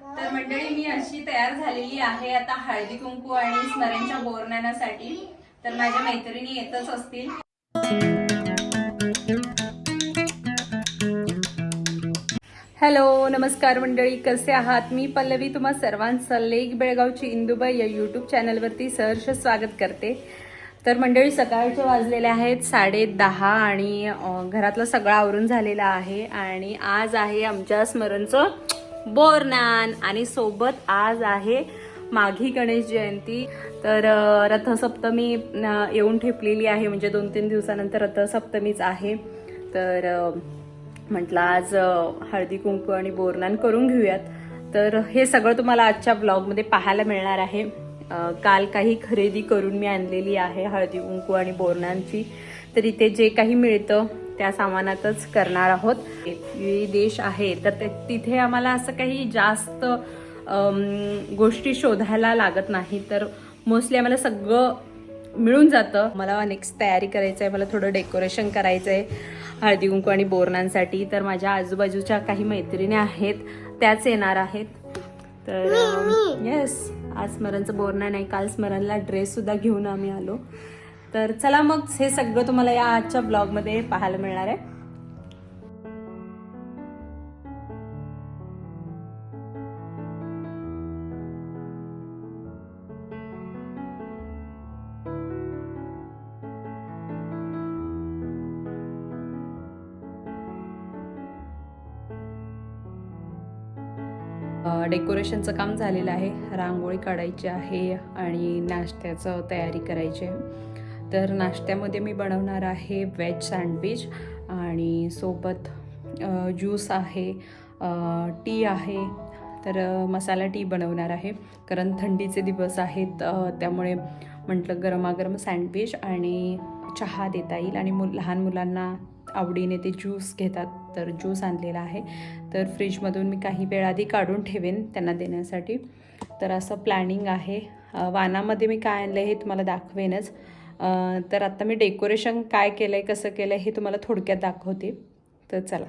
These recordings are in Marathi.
तर मंडळी मी अशी तयार झालेली आहे आता हळदी कुंकू आणि स्मरणच्या बोरनाण्यासाठी तर माझ्या मैत्रिणी येतच असतील. हॅलो नमस्कार मंडळी कसे आहात? मी पल्लवी तुम्हा सर्वांचं लेक बेळगावची इंदुबाई या यूट्यूब चॅनलवरती सहर्ष स्वागत करते. तर मंडळी सकाळचे वाजलेले आहेत साडे दहा आणि घरातलं सगळं आवरून झालेलं आहे आणि आज आहे आमच्या स्मरणचं बोरनान. आणि सोबत आज आहे माघी गणेश जयंती. तर रथसप्तमी येऊन ठेपलेली आहे. म्हणजे दोन तीन दिवसानंतर रथसप्तमीच आहे. तर म्हटलं आज हळदी कुंकू आणि बोरनान करून घेऊयात. तर हे सगळं तुम्हाला आजच्या ब्लॉगमध्ये पाहायला मिळणार आहे. काल काही खरेदी करून मी आणलेली आहे हळदी कुंकू आणि बोरनांची. तर इथे जे काही मिळतं त्या सामानातच करणार आहोत. देश आहे तर तिथे आम्हाला असं काही जास्त गोष्टी शोधायला लागत नाही. तर मोस्टली आम्हाला सगळं मिळून जातं. मला नेक्स्ट तयारी करायचं आहे मला थोडं डेकोरेशन करायचं आहे हळदी कुंकू आणि बोरणांसाठी. तर माझ्या आजूबाजूच्या काही मैत्रिणी आहेत त्याच येणार आहेत. तर येस आज स्मरणचं बोरणार नाही. काल स्मरणला ड्रेस सुद्धा घेऊन आम्ही आलो. तर चला मग हे सगळं तुम्हाला या आजच्या ब्लॉगमध्ये पाहायला मिळणार आहे. डेकोरेशनचं काम झालेलं आहे. रांगोळी काढायची आहे आणि नाश्त्याचं तयारी करायची आहे. तर नाश्त्यामध्ये मी बनवणार आहे वेज सँडविच आणि सोबत ज्यूस आहे टी आहे. तर मसाला टी बनवणार आहे. कारण थंडीचे दिवस आहेत त्यामुळे म्हटलं गरमागरम सँडविच आणि चहा देता येईल. आणि मु लहान मुलांना आवडीने ते ज्यूस घेतात. तर ज्यूस आणलेला आहे. तर फ्रीजमधून मी काही वेळ आधी काढून ठेवेन त्यांना देण्यासाठी. तर असं प्लॅनिंग आहे. वानामध्ये मी काय आणलं हे तुम्हाला दाखवेनच. तर आत्ता मी डेकोरेशन काय केलं आहे कसं केलं आहे हे तुम्हाला थोडक्यात दाखवते. तर चला.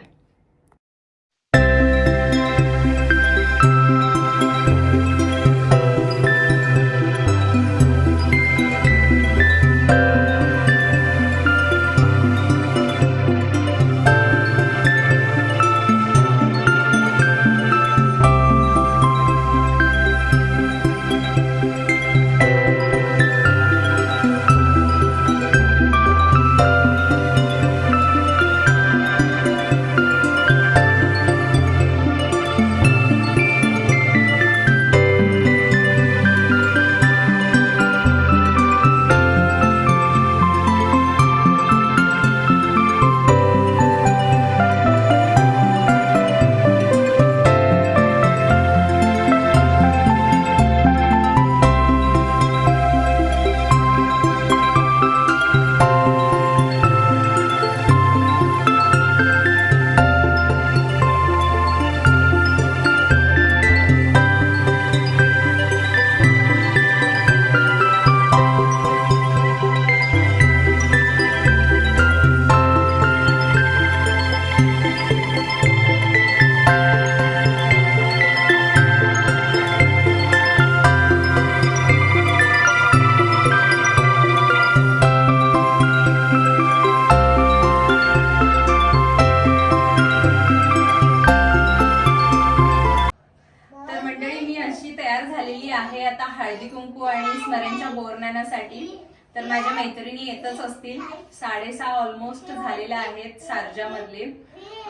हळदी कुंकू आणि स्मरणच्या बोरनाण्यासाठी तर माझ्या मैत्रिणी येतच असतील. साडेसहा ऑलमोस्ट झालेल्या आहेत सारजामधले.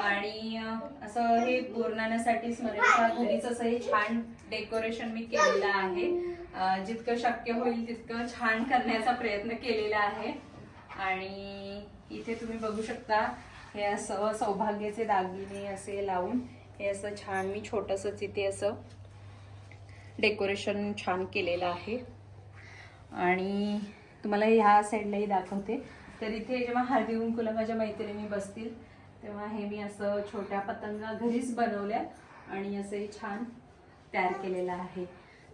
आणि असं हे बोरनाण्यासाठी स्मरणच्या घरीच असं हे छान डेकोरेशन मी केलेलं आहे. जितकं शक्य होईल तितकं छान करण्याचा प्रयत्न केलेला आहे. आणि इथे तुम्ही बघू शकता हे असं सौभाग्याचे दागिने असे लावून हे असं छान मी छोटंसंच इथे असं डेकोरेशन छान केलेलं आहे. आणि तुम्हाला ह्या साईडलाही दाखवते. तर इथे जेव्हा हळदी कुंकूला माझ्या मैत्रिणी बसतील तेव्हा हे मी असं छोट्या पतंगा घरीच बनवल्या आणि असं हे छान तयार केलेलं आहे.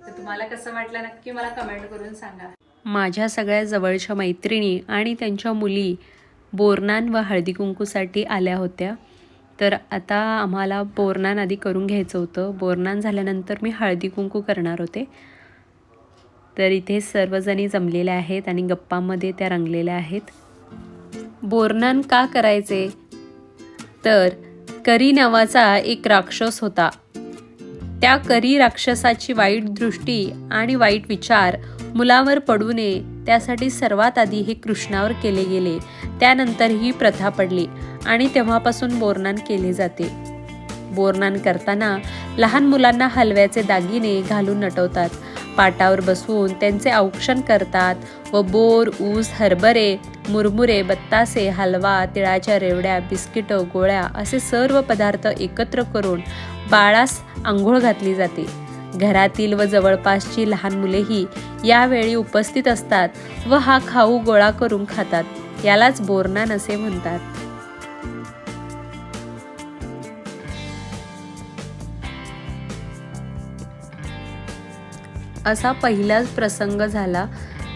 तर तुम्हाला कसं वाटलं नक्की मला कमेंट करून सांगा. माझ्या सगळ्या जवळच्या मैत्रिणी आणि त्यांच्या मुली बोरनान व हळदी कुंकूसाठी आल्या होत्या. तर आता आम्हाला बोरनान आधी करून घ्यायचं होतं. बोरनान झाल्यानंतर मी हळदी कुंकू करणार होते. तर इथे सर्वजणी जमलेल्या आहेत आणि गप्पामध्ये त्या रंगलेल्या आहेत. बोरनान का करायचे? तर करी नावाचा एक राक्षस होता. त्या करी राक्षसाची वाईट दृष्टी आणि वाईट विचार मुलावर पडू नये त्यासाठी सर्वात आधी हे कृष्णावर केले गेले. त्यानंतर ही प्रथा पडली आणि तेव्हापासून बोरनान केले जाते. बोरनान करताना लहान मुलांना हलव्याचे दागिने घालून नटवतात. पाटावर बसवून त्यांचे औक्षण करतात व बोर ऊस हरभरे मुरमुरे बत्तासे हलवा तिळाच्या रेवड्या बिस्किटं गोळ्या असे सर्व पदार्थ एकत्र करून बाळास आंघोळ घातली जाते. घरातील व जवळपासची लहान मुलेही यावेळी उपस्थित असतात व हा खाऊ गोळा करून खातात. यालाच बोरनान असे म्हणतात. असा पहिलाच प्रसंग झाला.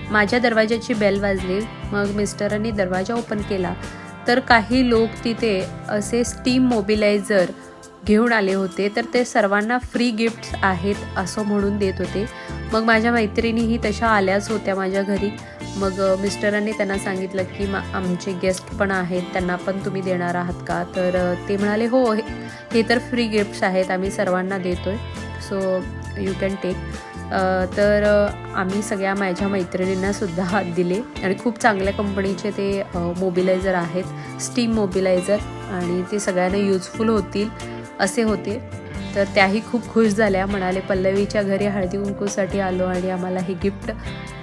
माझ्या दरवाजाची बेल वाजली. मग मिस्टरांनी दरवाजा ओपन केला. तर काही लोक तिथे असे स्टीम मोबिलायझर घेऊन आले होते. तर ते सर्वांना फ्री गिफ्ट्स आहेत असं म्हणून देत होते. मग माझ्या मैत्रिणीही तशा आल्याच होत्या माझ्या घरी. मग मिस्टरांनी त्यांना सांगितलं की मा आमचे गेस्ट पण आहेत त्यांना पण तुम्ही देणार आहात का? तर ते म्हणाले हो हे हे तर फ्री गिफ्ट्स आहेत आम्ही सर्वांना देतोय सो यू कॅन टेक तर आम्ही सगळ्या माझ्या मैत्रिणींनासुद्धा हात दिले आणि खूप चांगल्या कंपनीचे ते मोबिलायझर आहेत स्टीम मोबिलायझर आणि ते सगळ्यांना युजफुल होतील असे होते. तर त्याही खूप खुश झाल्या. म्हणाले पल्लवीच्या घरी हळदी कुंकूसाठी आलो आणि आम्हाला हे गिफ्ट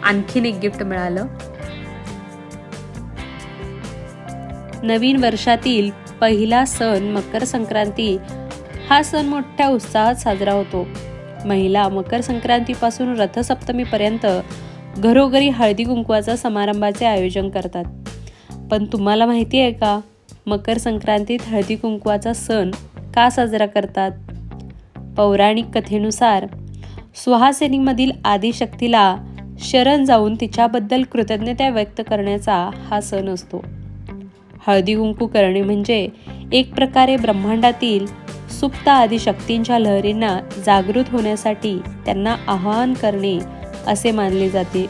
आणखीन एक गिफ्ट मिळालं. नवीन वर्षातील पहिला सण मकर संक्रांती. हा सण मोठ्या उत्साहात साजरा होतो. महिला मकर संक्रांतीपासून रथसप्तमीपर्यंत घरोघरी हळदी कुंकवाचा समारंभाचे आयोजन करतात. पण तुम्हाला माहिती आहे का मकर संक्रांतीत हळदी कुंकवाचा सण का साजरा करतात? पौराणिक कथेनुसार सुहासिनीमधील आदिशक्तीला शरण जाऊन तिच्याबद्दल कृतज्ञता व्यक्त करण्याचा हा सण असतो. हळदी कुंकू करणे म्हणजे एक प्रकारे ब्रह्मांडातील सुप्त आदिशक्तींच्या लहरींना जागृत होण्यासाठी त्यांना आवाहन करणे असे मानले जाते.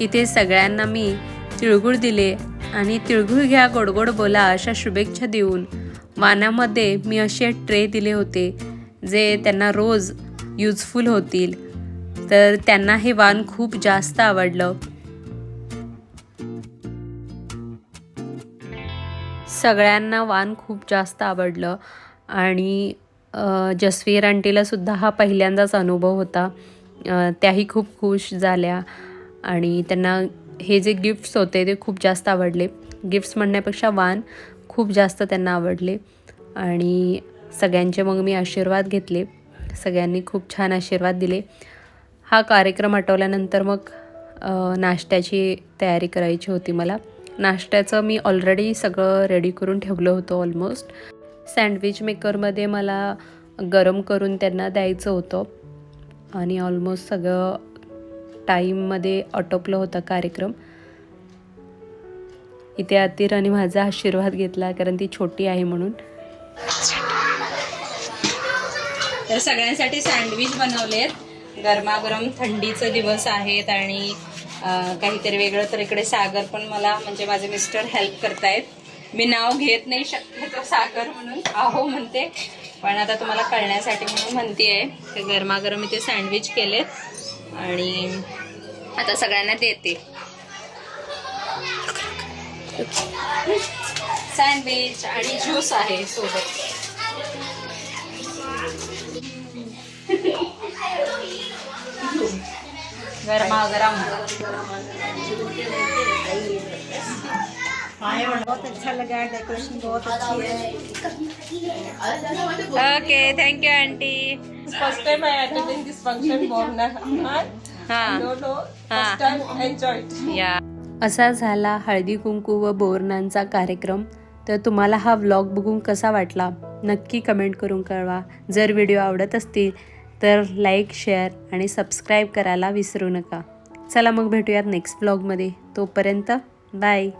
इथे सगळ्यांना मी तिळगुळ दिले आणि तिळगुळ घ्या गोडगोड बोला अशा शुभेच्छा देऊन वानामध्ये मी असे ट्रे दिले होते जे त्यांना रोज यूजफुल होतील. तर त्यांना हे वाण खूप जास्त आवडलं. सगळ्यांना वाण खूप जास्त आवडलं आणि जसवीर आंटीलासुद्धा हा पहिल्यांदाच अनुभव होता. त्याही खूप खुश झाल्या आणि त्यांना हे जे गिफ्ट्स होते ते खूप जास्त आवडले. गिफ्ट्स म्हणण्यापेक्षा वाण खूप जास्त त्यांना आवडले. आणि सगळ्यांचे मग मी आशीर्वाद घेतले. सगळ्यांनी खूप छान आशीर्वाद दिले. हा कार्यक्रम आटवल्यानंतर मग नाश्त्याची तयारी करायची होती मला. नाश्त्याचं मी ऑलरेडी सगळं रेडी करून ठेवलं होतं ऑलमोस्ट सँडविच मेकरमध्ये मला गरम करून त्यांना द्यायचं होतं. आणि ऑलमोस्ट सगळं टाईममध्ये आटोपलं होता कार्यक्रम. इथे अतिर आणि माझा आशीर्वाद घेतला कारण ती छोटी आहे म्हणून. तर सगळ्यांसाठी सँडविच बनवलेत. गरमागरम थंडीचे दिवस आहेत आणि काहीतरी वेगळं तर इकडे सागर पण मला म्हणजे माझे मिस्टर हेल्प करतायत. मी नाव घेत नाही शक्यतो सागर म्हणून. आहो म्हणते. पण आता तुम्हाला कळण्यासाठी म्हणून म्हणते ते गरमागरम इथे सँडविच केलेत. आणि आता सगळ्यांना देते. सँडविच आणि ज्यूस आहे सोबत गरमागरम बहुत अच्छा लगा डेकोरेशन बहुत अच्छी है okay thank you aunty First time I attending this function, Morna. हा no. Ah. First time enjoyed. या असा झाला हळदी कुंकू व बोरणांचा कार्यक्रम. तर तुम्हाला हा व्लॉग बघून कसा वाटला? नक्की कमेंट करून कळवा. जर व्हिडिओ आवडत असतील तर लाईक शेअर आणि सबस्क्राईब करायला विसरू नका. चला मग भेटूयात नेक्स्ट व्लॉगमध्ये. तोपर्यंत बाय.